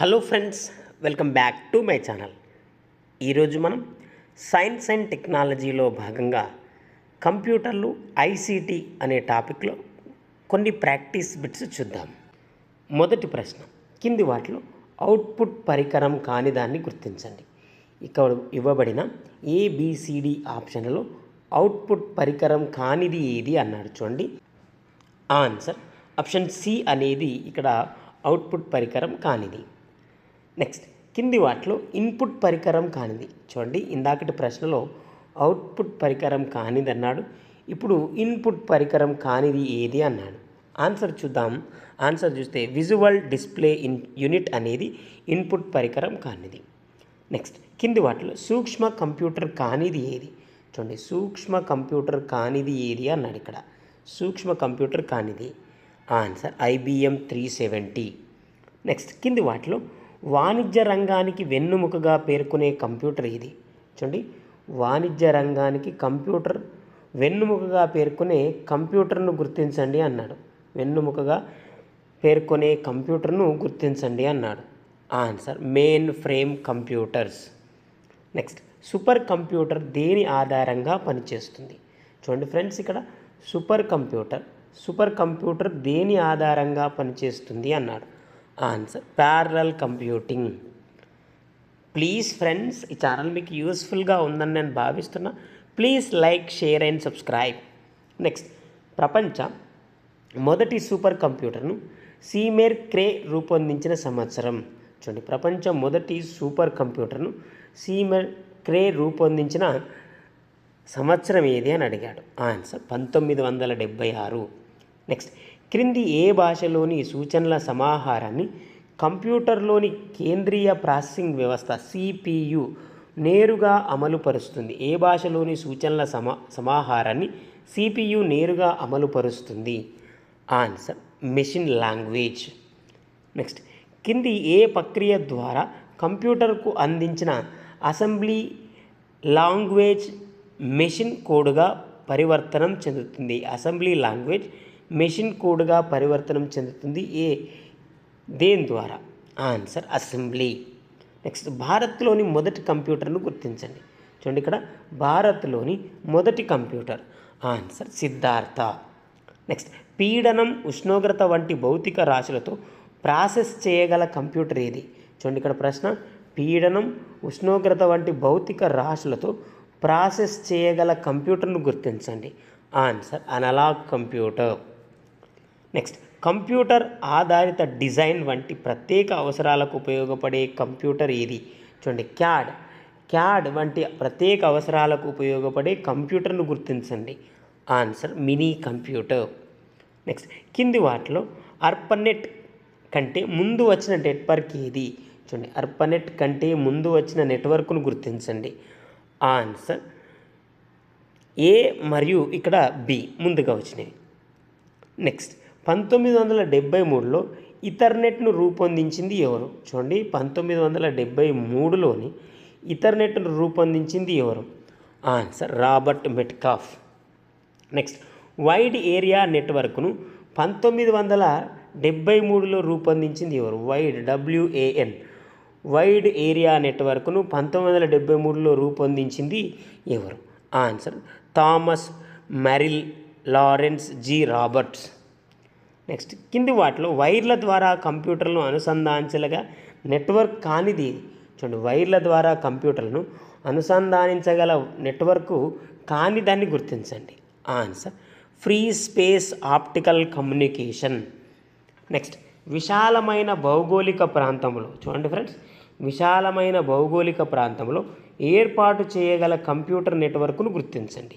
Hello friends welcome back to my channel. ఈరోజు మనం science and టెక్నాలజీలో భాగంగా కంప్యూటర్లు ఐసీటీ అనే టాపిక్లో కొన్ని ప్రాక్టీస్ బిట్స్ చూద్దాం. మొదటి ప్రశ్న కింది వాటిలో అవుట్పుట్ పరికరం కాని దాన్ని గుర్తించండి. ఇక్కడ ఇవ్వబడిన ఏబిసిడి ఆప్షన్లలో అవుట్పుట్ పరికరం కానిది ఏది అన్నాడు చూడండి. ఆన్సర్ ఆప్షన్ సి అనేది ఇక్కడ అవుట్పుట్ పరికరం కానిది. నెక్స్ట్ కింది వాటిలో ఇన్పుట్ పరికరం కానిది. చూడండి ఇందాకటి ప్రశ్నలో అవుట్పుట్ పరికరం కానిది అన్నాడు. ఇప్పుడు ఇన్పుట్ పరికరం కానిది ఏది అన్నాడు. ఆన్సర్ చూద్దాం. ఆన్సర్ చూస్తే విజువల్ డిస్ప్లే ఇన్ యూనిట్ అనేది ఇన్పుట్ పరికరం కానిది. నెక్స్ట్ కింది వాటిలో సూక్ష్మ కంప్యూటర్ కానిది ఏది? చూడండి సూక్ష్మ కంప్యూటర్ కానిది ఏది అన్నాడు ఇక్కడ. సూక్ష్మ కంప్యూటర్ కానిది. Answer IBM three seventy next కింది వాటిలో వాణిజ్య రంగానికి వెన్నుముకగా పేర్కొనే కంప్యూటర్ ఇది. చూడండి వాణిజ్య రంగానికి కంప్యూటర్ వెన్నుముకగా పేర్కొనే కంప్యూటర్ను గుర్తించండి అన్నాడు. వెన్నుముకగా పేర్కొనే కంప్యూటర్ను గుర్తించండి అన్నాడు. Answer mainframe computers. Next super computer దేని ఆధారంగా పనిచేస్తుంది? చూడండి ఫ్రెండ్స్ ఇక్కడ సూపర్ కంప్యూటర్ సూపర్ కంప్యూటర్ దేని ఆధారంగా పనిచేస్తుంది అన్నాడు. Answer parallel computing please friends ఈ ఛానల్ మీకు యూస్ఫుల్గా ఉందని నేను భావిస్తున్నా. Please like share and subscribe next ప్రపంచ. మొదటి సూపర్ కంప్యూటర్ను సీమేర్ క్రే రూపొందించిన సంవత్సరం. చూడండి ప్రపంచ మొదటి సూపర్ కంప్యూటర్ను సీమేర్ క్రే రూపొందించిన సంవత్సరం ఏది అని అడిగాడు. ఆన్సర్ పంతొమ్మిది వందల డెబ్భై ఆరు. నెక్స్ట్ క్రింది ఏ భాషలోని సూచనల సమాహారాన్ని కంప్యూటర్లోని కేంద్రీయ ప్రాసెసింగ్ వ్యవస్థ సిపియు నేరుగా అమలుపరుస్తుంది? ఏ భాషలోని సూచనల సమా సమాహారాన్ని సిపియు నేరుగా అమలుపరుస్తుంది? Answer machine language. నెక్స్ట్ కింది ఏ ప్రక్రియ ద్వారా కంప్యూటర్కు అందించిన అసెంబ్లీ లాంగ్వేజ్ మెషిన్ కోడ్గా పరివర్తనం చెందుతుంది? అసెంబ్లీ లాంగ్వేజ్ మెషిన్ కోడ్గా పరివర్తనం చెందుతుంది. ఏ? దేని ద్వారా? Answer assembly. నెక్స్ట్ భారత్లోని మొదటి కంప్యూటర్ను గుర్తించండి. చూడండి ఇక్కడ భారత్లోని మొదటి కంప్యూటర్. ఆన్సర్ సిద్ధార్థ. నెక్స్ట్ పీడనం ఉష్ణోగ్రత వంటి భౌతిక రాశులతో ప్రాసెస్ చేయగల కంప్యూటర్ ఏది? చూడండి ఇక్కడ ప్రశ్న పీడనం ఉష్ణోగ్రత వంటి భౌతిక రాశులతో ప్రాసెస్ చేయగల కంప్యూటర్ను గుర్తించండి. Answer analogue computer. Next computer ఆధారిత డిజైన్ వంటి ప్రత్యేక అవసరాలకు ఉపయోగపడే కంప్యూటర్ ఏది? చూడండి క్యాడ్. క్యాడ్ వంటి ప్రత్యేక అవసరాలకు ఉపయోగపడే కంప్యూటర్ను గుర్తించండి. Answer mini computer. నెక్స్ట్ కింది వాటిలో అర్పనెట్ కంటే ముందు వచ్చిన నెట్వర్క్ ఏది? చూడండి అర్పనెట్ కంటే ముందు వచ్చిన నెట్వర్క్ను గుర్తించండి. ఆన్సర్ ఏ మరియు ఇక్కడ బి ముందుగా వచ్చినవి. నెక్స్ట్ పంతొమ్మిది వందల డెబ్బై మూడులో ఇథర్నెట్ను రూపొందించింది ఎవరు? చూడండి పంతొమ్మిది వందల డెబ్బై మూడులోని ఇథర్నెట్ను రూపొందించింది ఎవరు? Answer Robert Metcalfe. Next wide area నెట్వర్క్ను పంతొమ్మిది వందల డెబ్బై మూడులో రూపొందించింది ఎవరు? వైడ్ డబ్ల్యూఏఎన్ వైడ్ ఏరియా నెట్వర్క్ను పంతొమ్మిది వందల డెబ్బై మూడులో రూపొందించింది ఎవరు? Answer Thomas Marill Lawrence G Roberts. Next కింది వాటిలో వైర్ల ద్వారా కంప్యూటర్లను అనుసంధానించగా నెట్వర్క్ కానిది. చూడండి వైర్ల ద్వారా కంప్యూటర్లను అనుసంధానించగల నెట్వర్క్ కాని దాన్ని గుర్తించండి. Answer free space optical communication. Next విశాలమైన భౌగోళిక ప్రాంతంలో చూడండి ఫ్రెండ్స్ విశాలమైన భౌగోళిక ప్రాంతంలో ఏర్పాటు చేయగల కంప్యూటర్ నెట్వర్క్ను గుర్తించండి.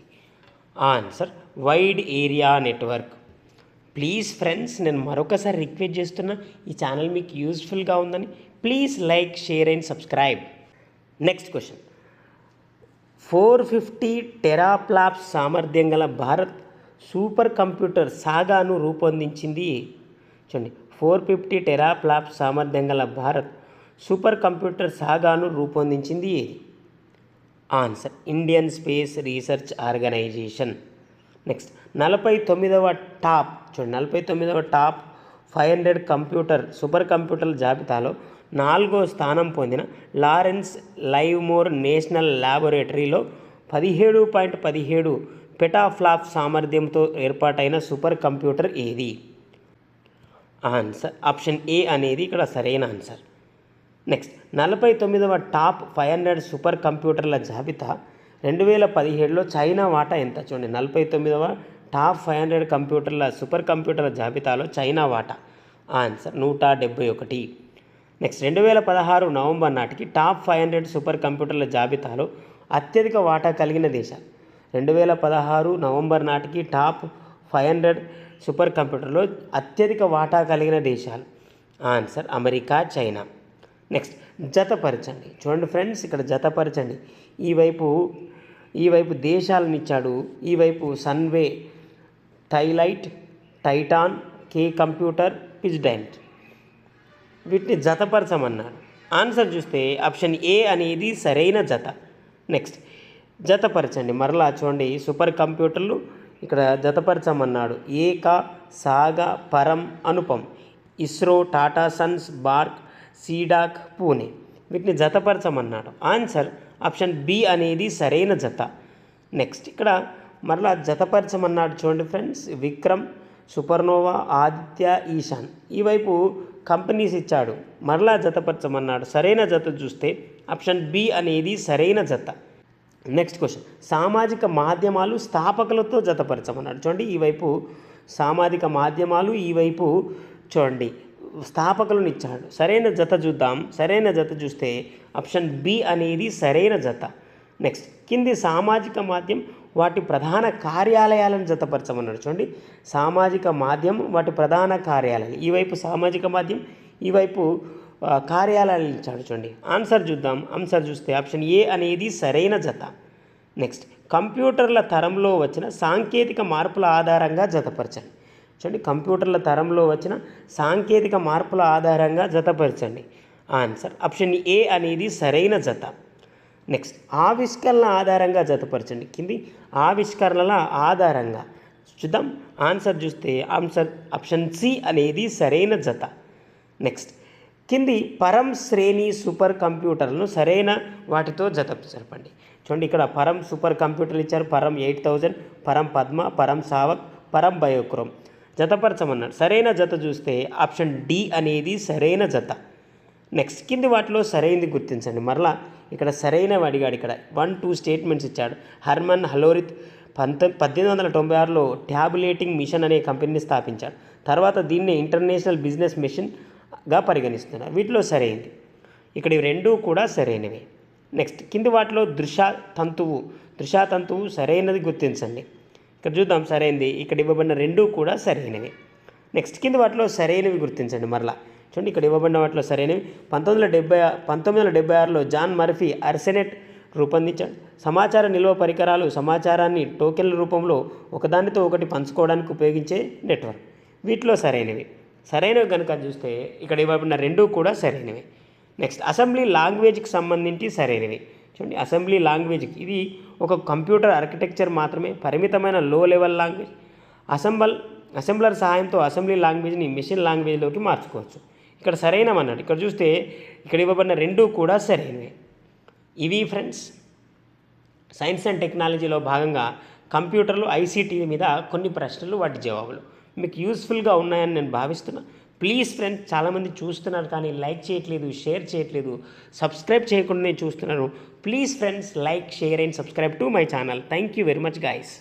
Answer wide area network. Please friends నేను మరొకసారి రిక్వెస్ట్ చేస్తున్నా ఈ ఛానల్ మీకు యూస్ఫుల్గా ఉందని please like share and subscribe. Next question four fifty teraflops సామర్థ్యం గల భారత్ సూపర్ కంప్యూటర్ సాగాను రూపొందించింది. చూడండి ఫోర్ ఫిఫ్టీ టెరాప్లాప్స్ సామర్థ్యం గల భారత్ సూపర్ కంప్యూటర్ సాగాను రూపొందించింది. ఏది answer Indian Space Research Organisation next నలభై తొమ్మిదవ టాప్. చూడండి నలభై తొమ్మిదవ top five hundred computer super కంప్యూటర్ల జాబితాలో నాలుగో స్థానం పొందిన లారెన్స్ లైవ్మోర్ నేషనల్ ల్యాబొరేటరీలో పదిహేడు పాయింట్ పదిహేడు పెటాఫ్లాప్ సామర్థ్యంతో ఏర్పాటైన సూపర్ కంప్యూటర్ ఏది? ఆన్సర్. ఆప్షన్ ఏ అనేది ఇక్కడ సరైన ఆన్సర్. నెక్స్ట్ నలభై తొమ్మిదవ టాప్ ఫైవ్ హండ్రెడ్ సూపర్ కంప్యూటర్ల జాబితా రెండు వేల పదిహేడులో చైనా వాటా ఎంత? చూడండి నలభై తొమ్మిదవ టాప్ ఫైవ్ హండ్రెడ్ కంప్యూటర్ల సూపర్ కంప్యూటర్ల జాబితాలో చైనా వాటా. ఆన్సర్ నూట డెబ్బై ఒకటి. నెక్స్ట్ రెండు వేల పదహారు నవంబర్ నాటికి టాప్ ఫైవ్ హండ్రెడ్ సూపర్ కంప్యూటర్ల జాబితాలో అత్యధిక వాటా కలిగిన దేశాలు. రెండు వేల పదహారు నవంబర్ నాటికి టాప్ ఫైవ్ హండ్రెడ్ సూపర్ కంప్యూటర్లో అత్యధిక వాటా కలిగిన దేశాలు. Answer America China. నెక్స్ట్ జతపరచండి చూడండి ఫ్రెండ్స్ ఇక్కడ జతపరచండి ఈ వైపు ఈ వైపు దేశాలను ఇచ్చాడు. ఈ వైపు సన్వే టైలైట్ టైటాన్ కే కంప్యూటర్ పిజ్డెంట్ వీటిని జతపరచమన్నాడు ఆన్సర్ చూస్తే ఆప్షన్ ఏ అనేది సరైన జత. నెక్స్ట్ జతపరచండి. మరలా చూడండి సూపర్ కంప్యూటర్లు ఇక్కడ జతపరచమన్నాడు. Eka Saga Param Anupam ISRO Tata Sons BARC C-DAC Pune. వీటిని జతపరచమన్నాడు. ఆన్సర్ ఆప్షన్ బి అనేది సరైన జత. నెక్స్ట్ ఇక్కడ మరలా జతపరచమన్నాడు చూడండి ఫ్రెండ్స్ విక్రమ్ సూపర్నోవా ఆదిత్య ఈశాన్. ఈ వైపు కంపెనీస్ ఇచ్చాడు. మరలా జతపరచమన్నాడు. సరైన జత చూస్తే ఆప్షన్ బి అనేది సరైన జత. నెక్స్ట్ క్వశ్చన్ సామాజిక మాధ్యమాలు స్థాపకులతో జతపరచమన్నాడు. చూడండి ఈ వైపు సామాజిక మాధ్యమాలు ఈ వైపు చూడండి. స్థాపకులను ఇచ్చాడు సరైన జత చూద్దాం. సరైన జత చూస్తే ఆప్షన్ బి అనేది సరైన జత. నెక్స్ట్ కింది సామాజిక మాధ్యమం వాటి ప్రధాన కార్యాలయాలను జతపరచమన్నాడు. చూడండి సామాజిక మాధ్యమం వాటి ప్రధాన కార్యాలయాలు ఈ వైపు సామాజిక మాధ్యమం ఈ వైపు కార్యాలయాలు ఇచ్చాడు. చూడండి ఆన్సర్ చూద్దాం. ఆన్సర్ చూస్తే ఆప్షన్ ఏ అనేది సరైన జత. నెక్స్ట్ కంప్యూటర్ల తరంలో వచ్చిన సాంకేతిక మార్పుల ఆధారంగా జతపరచండి. చూడండి కంప్యూటర్ల తరంలో వచ్చిన సాంకేతిక మార్పుల ఆధారంగా జతపరచండి. ఆన్సర్ ఆప్షన్ ఏ అనేది సరైన జత. నెక్స్ట్ ఆవిష్కరణ ఆధారంగా జతపరచండి. కింది ఆవిష్కరణల ఆధారంగా. చూద్దాం. ఆన్సర్ చూస్తే ఆన్సర్ ఆప్షన్ సి అనేది సరైన జత. నెక్స్ట్ కింది పరం శ్రేణి సూపర్ కంప్యూటర్లను సరైన వాటితో జత జరపండి చూడండి ఇక్కడ పరం సూపర్ కంప్యూటర్లు ఇచ్చారు. పరం ఎయిట్ థౌజండ్ పరం పద్మ పరం సావక్ పరం బయోక్రోమ్. జతపరచమన్నాడు. సరైన జత చూస్తే ఆప్షన్ డి అనేది సరైన జత. నెక్స్ట్ కింది వాటిలో సరైనది గుర్తించండి. మరలా ఇక్కడ సరైన అడిగాడు ఇక్కడ. వన్ టూ స్టేట్మెంట్స్ ఇచ్చాడు. హర్మన్ హలోరిత్ పంత పద్దెనిమిది వందల తొంభై ఆరులో ట్యాబులేటింగ్ మిషన్ అనే కంపెనీని స్థాపించాడు. తర్వాత దీన్ని ఇంటర్నేషనల్ బిజినెస్ మిషన్గా పరిగణిస్తున్నారు. వీటిలో సరైనది ఇక్కడ ఇవి రెండూ కూడా సరైనవి. నెక్స్ట్ కింది వాటిలో దృశ్య తంతువు. దృశ్య తంతువు సరైనది గుర్తించండి. ఇక్కడ చూద్దాం సరైనది. ఇక్కడ ఇవ్వబడిన రెండు కూడా సరైనవి. నెక్స్ట్ కింద వాటిలో సరైనవి గుర్తించండి మరలా. చూడండి ఇక్కడ ఇవ్వబడిన వాటిలో సరైనవి. పంతొమ్మిది వందల డెబ్బై పంతొమ్మిది వందల డెబ్బై ఆరులో జాన్ మర్ఫీ అర్సెనెట్ రూపొందించాడు. సమాచార నిల్వ పరికరాలు సమాచారాన్ని టోకెన్ల రూపంలో ఒకదానితో ఒకటి పంచుకోవడానికి ఉపయోగించే నెట్వర్క్. వీటిలో సరైనవి. సరైనవి కనుక చూస్తే ఇక్కడ ఇవ్వబడిన రెండు కూడా సరైనవి. నెక్స్ట్ అసెంబ్లీ లాంగ్వేజ్కి సంబంధించి సరైనవి. చూడండి అసెంబ్లీ లాంగ్వేజ్కి ఇది ఒక కంప్యూటర్ ఆర్కిటెక్చర్ మాత్రమే పరిమితమైన లో లెవెల్ లాంగ్వేజ్. అసెంబల్ అసెంబ్లర్ సహాయంతో అసెంబ్లీ లాంగ్వేజ్ని మిషన్ లాంగ్వేజ్లోకి మార్చుకోవచ్చు. ఇక్కడ సరైనమన్నాడు ఇక్కడ చూస్తే ఇక్కడ ఇవ్వబడిన రెండూ కూడా సరైనవి. ఇవి ఫ్రెండ్స్ సైన్స్ అండ్ టెక్నాలజీలో భాగంగా కంప్యూటర్లు ఐసీటీ మీద కొన్ని ప్రశ్నలు వాటి జవాబులు. మీకు యూస్ఫుల్గా ఉన్నాయని నేను భావిస్తున్నా. ప్లీజ్ ఫ్రెండ్స్ చాలామంది చూస్తున్నారు కానీ లైక్ చేయట్లేదు షేర్ చేయట్లేదు సబ్స్క్రైబ్ చేయకుండా చూస్తున్నారు. Please friends like share and subscribe to my channel. Thank you very much guys.